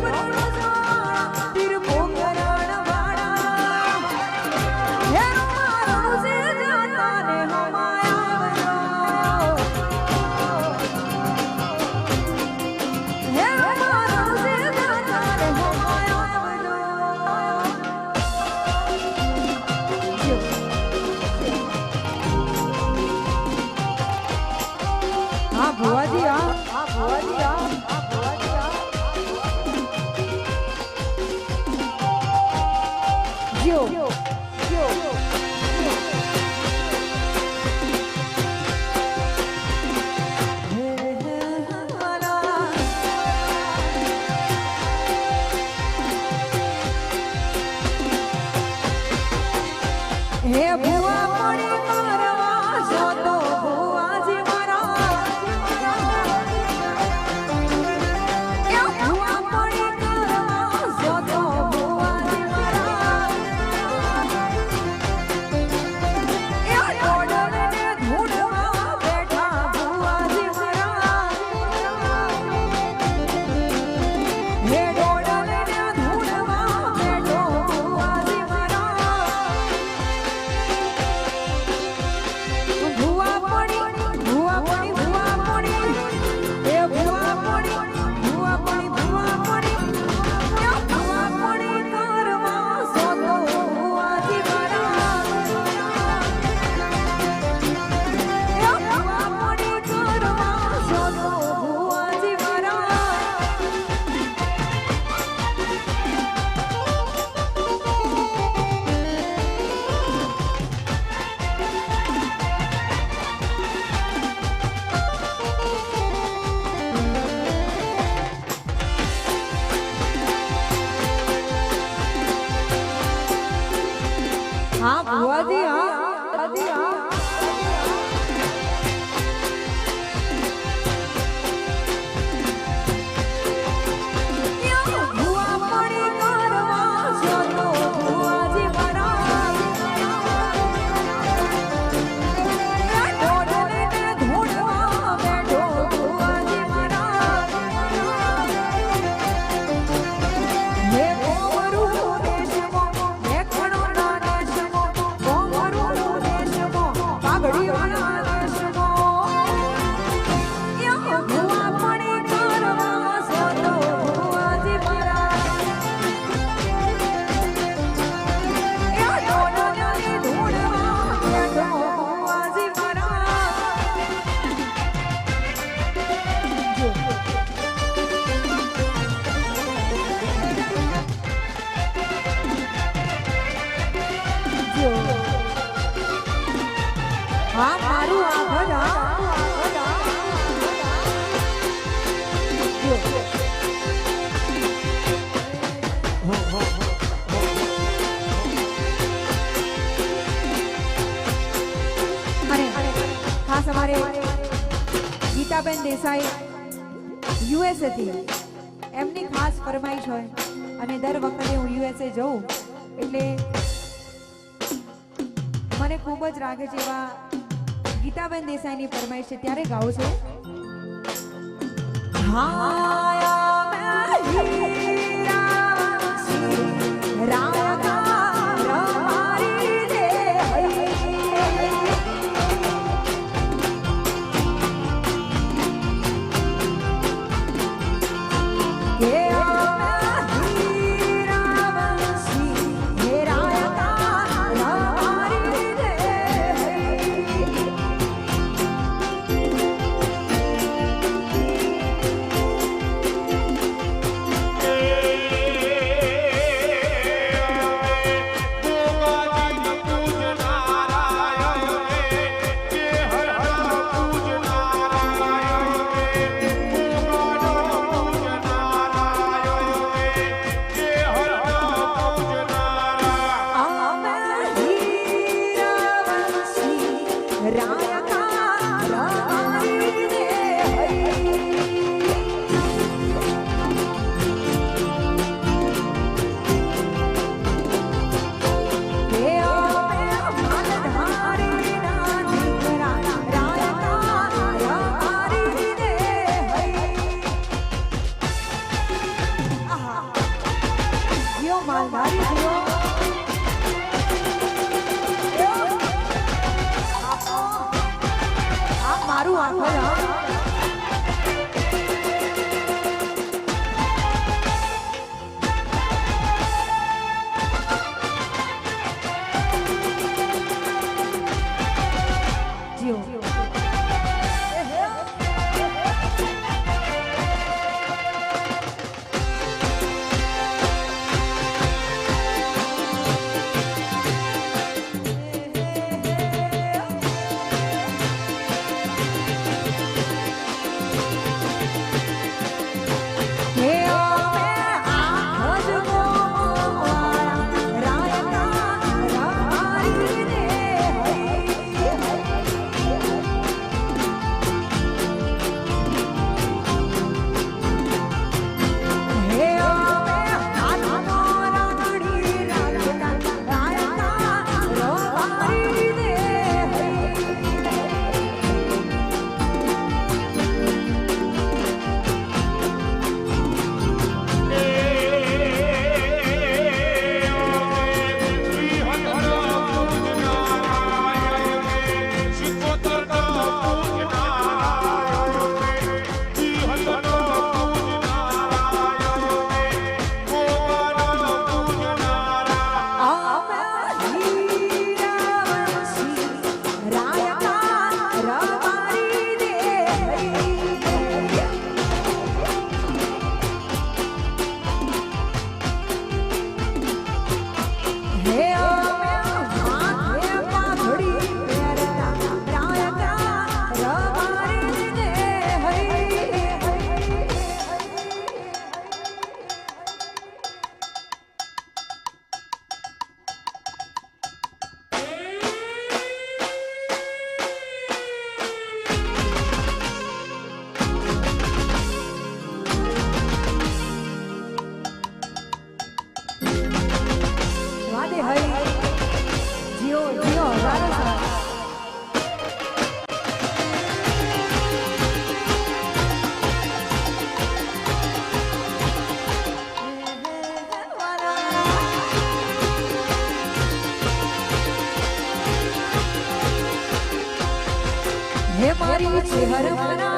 Nobody. Desai યુએસએથી. એમની ખાસ ફરમાઈશ હોય અને દર વખતે હું યુએસએ જઉં એટલે મને ખૂબ જ રાગે છે એવા ગીતાબેન દેસાઈની ફરમાઈશ છે. ત્યારે ગાઉં છું. માલધારી આ મારું આખર મારી ચહેર મારા